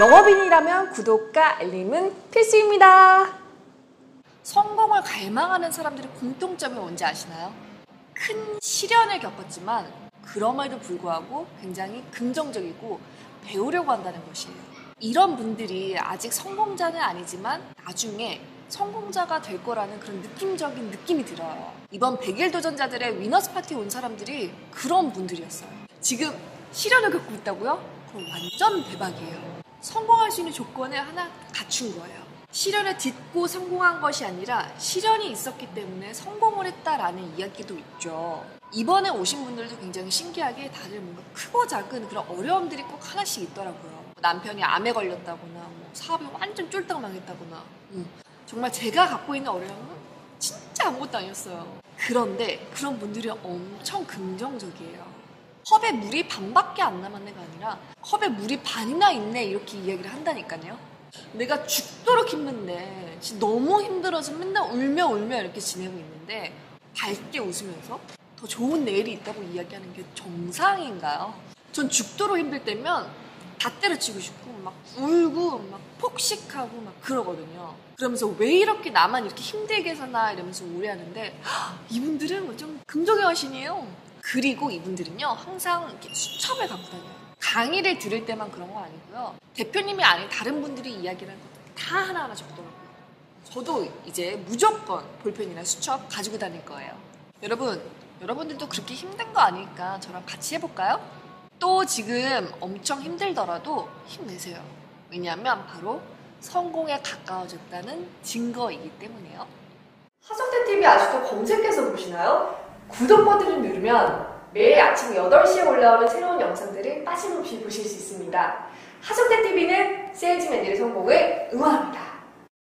영업인이라면 구독과 알림은 필수입니다. 성공을 갈망하는 사람들의 공통점이 뭔지 아시나요? 큰 시련을 겪었지만 그럼에도 불구하고 굉장히 긍정적이고 배우려고 한다는 것이에요. 이런 분들이 아직 성공자는 아니지만 나중에 성공자가 될 거라는 그런 느낌적인 느낌이 들어요. 이번 100일 도전자들의 위너스 파티에 온 사람들이 그런 분들이었어요. 지금 시련을 겪고 있다고요? 그럼 완전 대박이에요. 성공할 수 있는 조건을 하나 갖춘 거예요. 시련을 딛고 성공한 것이 아니라 시련이 있었기 때문에 성공을 했다라는 이야기도 있죠. 이번에 오신 분들도 굉장히 신기하게 다들 뭔가 크고 작은 그런 어려움들이 꼭 하나씩 있더라고요. 남편이 암에 걸렸다거나, 뭐 사업이 완전 쫄딱 망했다거나, 음, 정말 제가 갖고 있는 어려움은 진짜 아무것도 아니었어요. 그런데 그런 분들이 엄청 긍정적이에요. 컵에 물이 반밖에 안 남았네가 아니라 컵에 물이 반이나 있네 이렇게 이야기를 한다니까요. 내가 죽도록 힘든데 진짜 너무 힘들어서 맨날 울며 울며 이렇게 지내고 있는데 밝게 웃으면서 더 좋은 내일이 있다고 이야기하는 게 정상인가요? 전 죽도록 힘들 때면 다 때려치고 싶고 막 울고 막 폭식하고 막 그러거든요. 그러면서 왜 이렇게 나만 이렇게 힘들게 사나 이러면서 우려하는데 이분들은 좀 긍정의 화신이에요. 그리고 이분들은요 항상 이렇게 수첩을 갖고 다녀요. 강의를 들을 때만 그런 거 아니고요. 대표님이 아닌 다른 분들이 이야기를 하는 것들 다 하나하나 적더라고요. 저도 이제 무조건 볼펜이나 수첩 가지고 다닐 거예요. 여러분, 여러분들도 그렇게 힘든 거 아니니까 저랑 같이 해볼까요? 또 지금 엄청 힘들더라도 힘내세요. 왜냐하면 바로 성공에 가까워졌다는 증거이기 때문에요. 하성태 TV 아직도 검색해서 보시나요? 구독 버튼을 누르면 매일 아침 8시에 올라오는 새로운 영상들을 빠짐없이 보실 수 있습니다. 하성태 TV는 세일즈맨들의 성공을